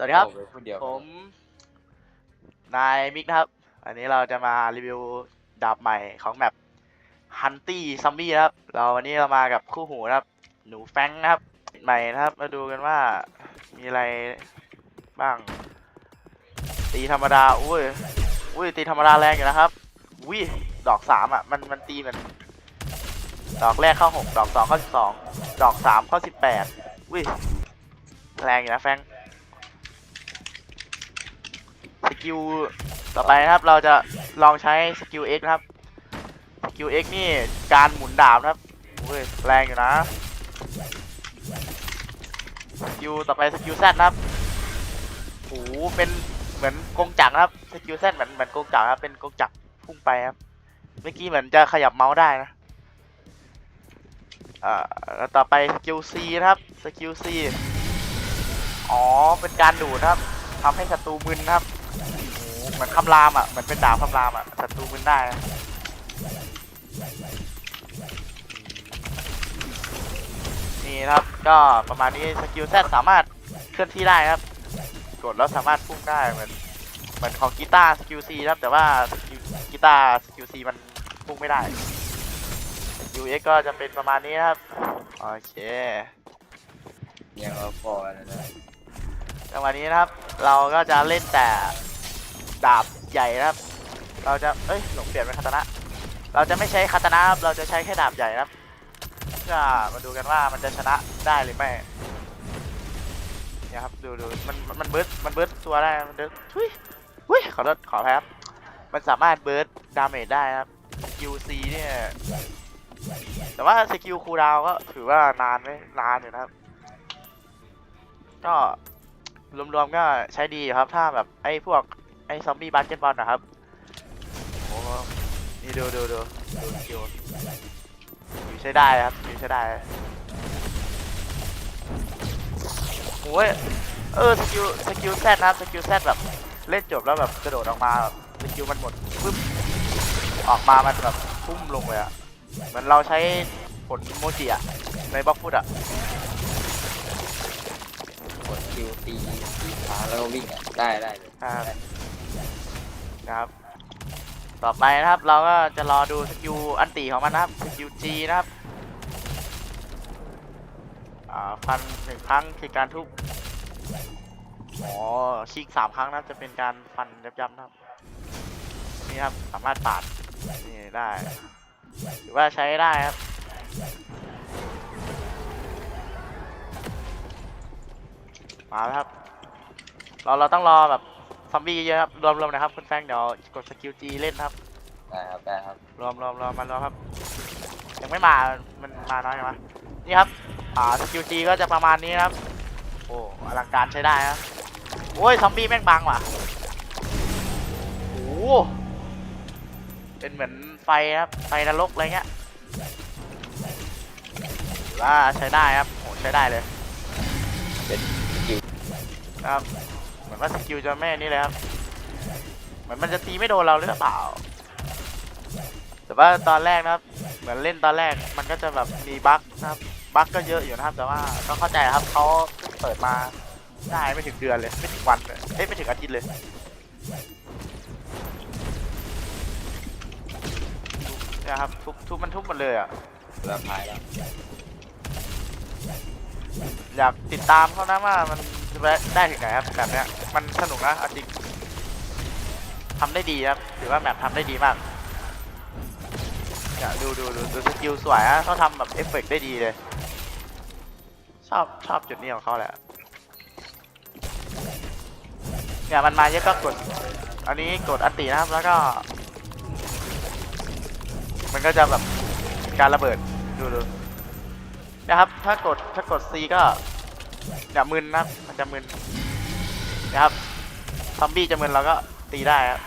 สวัสดีครับโอ้เป็นคนเดียวผมนายมิกนะครับ อันนี้เราจะมารีวิวดาบใหม่ของแมปฮันตี้ซัมบี้นะครับ เราวันนี้เรามากับคู่หูนะครับ หนูแฟรงค์นะครับใหม่นะครับ มาดูกันว่ามีอะไรบ้าง ตีธรรมดา อุ้ย อุ้ยตีธรรมดาแรงอยู่นะครับ อุ้ย ดอกสามอะ มันมันตีเหมือนดอกแรกเข้าหกดอกสองเข้าสิบสอง ดอกสามเข้าสิบแปดอุ้ย แรงอยู่นะแฟรงค์ ส กิลต่อไปนะครับ เราจะลองใช้สกิล X ครับ สกิล X นี่การหมุนดาบนะครับอุ้ยแรงอยู่นะ สกิลต่อไปสกิล Z นะครับโอ้โหเป็นเหมือนกงจักรครับ สกิล Z เหมือนเหมือนกงจักรครับ เป็นกงจักรพุ่งไปครับ เมื่อกี้เหมือนจะขยับเมาส์ได้นะอ่าต่อไปสกิล C นะครับ สกิล C อ๋อ เป็นการดูดครับทำให้ศัตรูมึนครับ เหมือนคำรามอะเหมือนเป็นดาบคำรามอะศัตรูมึนได้นะนี่นะครับก็ประมาณนี้สกิลแซสามารถเคลื่อนที่ได้นะครับ กดแล้วสามารถพุ่งได้เหมือนเหมือนของกีตาร์สกิลซีครับ แต่ว่าสกิลกีตาร์สกิลซีมันพุ่งไม่ได้สกิลเอ็กก็จะเป็นประมาณนี้นะครับโอเคยังเอาพอแล้วนะจังหวะนี้นะครับ เราก็จะเล่นแต่ ดาบใหญ่นะครับ เราจะ เอ้ย หลงเปลี่ยนเป็นคาตานะ เราจะไม่ใช้คาตานะครับเราจะใช้แค่ดาบใหญ่นะครับเพื่อมาดูกันว่ามันจะชนะได้หรือไม่เนี่ยครับ ดูดูมัน มันเบิร์ดมันเบิร์ดตัวได้ มันเบิร์ดทุยทุยขอโทษขอแพ้ครับ มันสามารถเบิร์ดดาเมจได้นะครับสกิลซีเนี่ย แต่ว่าสกิลคูลดาวก็ถือว่านานไหมนานอยู่นะครับ ก็รวมๆก็ใช้ดีครับ ถ้าแบบไอ้พวก ไอ้ซอมบี้บาสเกตบอลนะครับโอ้นี่ดูดูดูดูสกิลอยู่ใช้ได้ครับอยู่ใช้ได้โอ้ยเออสกิลสกิลแซดนะครับสกิลแซดแบบเล่นจบแล้วแบบกระโดดออกมาแบบสกิลมันหมดปึ๊บออกมามันแบบพุ่มลงเลยอะเหมือนเราใช้ผลโมจิอะในบล็อกฟุตอะกดคิวตีตีขาแล้วก็วิ่งอะได้ได้เลยครับ นะครับ ต่อไปนะครับเราก็จะรอดูสกิลอันติของมันนะครับสกิล G นะครับฟันหนึ่งครั้งคือการทุบอ๋อคิกสามครั้งนะจะเป็นการฟันยับๆนะครับ นี่ครับสามารถปาดนี่ได้ถือว่าใช้ได้ครับมาแล้วครับ เราเราต้องรอแบบ ซอมบี้เยอะๆครับ รวมๆนะครับคุณแฟงเดี๋ยวกดสกิล G เล่นครับ ได้ครับได้ครับรวมรวมรวมมันรวมครับ ยังไม่มา มันมาน้อยจังวะนี่ครับ อ่าสกิล G ก็จะประมาณนี้นะครับ โอ้อลังการใช้ได้นะโอ้ยซอมบี้แม่งบังว่ะโอ้โหเป็นเหมือนไฟครับ ไฟนรกอะไรเงี้ยถือว่าใช้ได้ครับโอ้ใช้ได้เลย เป็นคิวนะครับ เหมือนว่าสกิลจะไม่นี่เลยครับ เหมือนมันจะตีไม่โดนเราหรือเปล่า แต่ว่าตอนแรกนะครับ เหมือนเล่นตอนแรกมันก็จะแบบมีบั๊กนะครับบั๊กก็เยอะอยู่นะครับ แต่ว่าก็เข้าใจครับเขาเพิ่งเปิดมาได้ไม่ถึงเดือนเลยไม่ถึงวันเลยเอ้ยไม่ถึงอาทิตย์เลยเนี่ยครับทุบทุบมันทุบหมดเลยอะเรือพายแล้ว อยากติดตามเขานะว่ามันได้ถึงไหนครับแบบเนี้ยมันสนุกนะอจริงทำได้ดีครับถือว่าแมปทำได้ดีมากเนี่ยดูดูดูดูสกิลสวยนะเขาทำแบบเอฟเฟกต์ได้ดีเลย ชอบชอบจุดนี้ของเขาแหละเนี่ยมันมาเยอะก็กด อันนี้กดอัตินะครับแล้วก็ มันก็จะแบบการระเบิดดูดู นะครับ ถ้ากดถ้ากด C ก็อย่ามึนนะครับมันจะมึนนะครับซอมบี้จะมึนเราก็ตีได้ครับ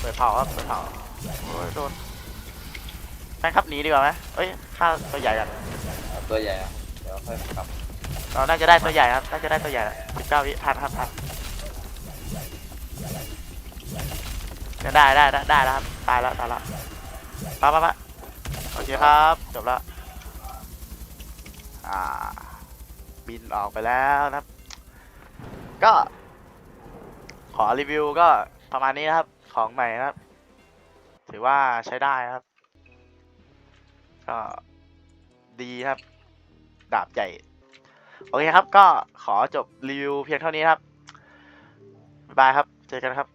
เปิดเผาครับเปิดเผาโอ้ยโดนแฟนครับหนีดีกว่าไหมเอ้ยฆ่าตัวใหญ่กันเอาตัวใหญ่อะเดี๋ยวค่อยกลับเราน่าจะได้ตัวใหญ่ครับน่าจะได้ตัวใหญ่สิบเก้าวิทันครับทัน เนี่ยได้ได้ได้ได้แล้วครับตายแล้วตายแล้วปไปไปะโอเคครับจบแล้วอ่า บินออกไปแล้วนะครับ ก็ ขอรีวิวก็ประมาณนี้นะครับ ของใหม่นะครับ ถือว่าใช้ได้ครับ ก็ดีครับ ดาบใหญ่ โอเคครับ ก็ขอจบรีวิวเพียงเท่านี้ครับ บ๊ายบายครับ เจอกันครับ